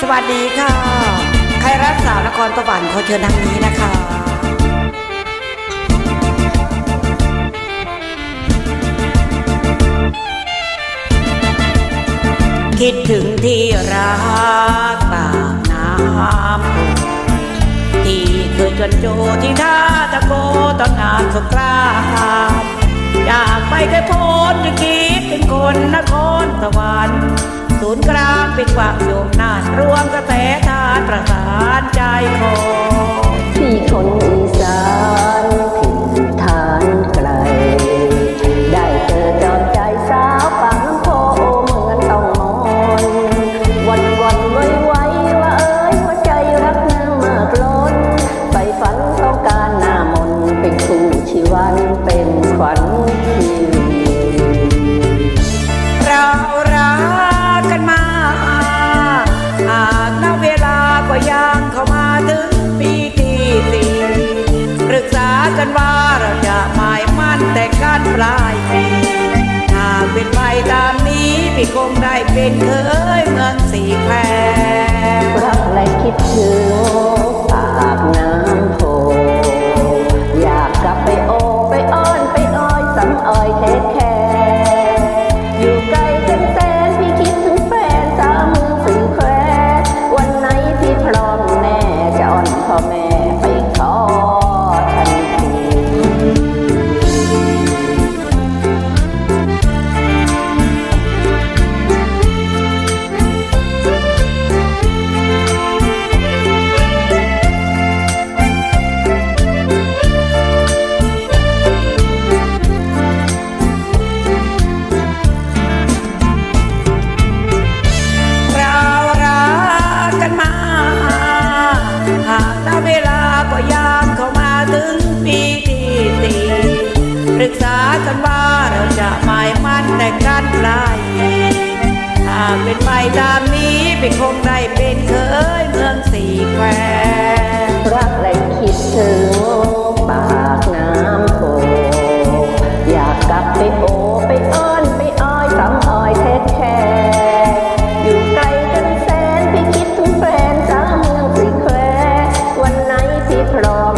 สวัสดีค่ะ ใครรักสาวนครสวรรค์ขอเชิญทางนี้นะคะคิดถึงที่รักปากน้ำที่เคยจนโจที่ท่าตะโกตอนงานสงกรานอยากไปเคยพ้นจะคิด นย์กลางเป็นกวางโยมนานรวมกระแสทานประสานใจคอพี่คนอีสานถิ่นฐานไกล ได้เจอจอมใจสาวปากน้ำโพเหมือนต้องมอนวันวันไว้ไว้ว่าเอ้ยหัวใจรักนางมากล้นไปฝันต้องการหน้ามนต์เป็นคู่ชีวันเป็นขวัญ เราจะหมายมั่นแต่การปลายปีหากเป็นไปตามนี้พี่คงได้เป็นเคยเมืองสีแควรักและคิดถึง กันว่าเราจะหมายมั่นแต่กันไกลหากเป็นไปตามนี้เป็นคงได้เป็นเคยเมืองสี่แควรักและคิดถึงปากน้ำโขอยากกลับไปโอไปอ้อนไปอ้อยสำอ้อยเทศแท้อยู่ไกลกันแสนไปคิดถึงแฟนสาวเมืองสีแคววันไหนที่พร้อม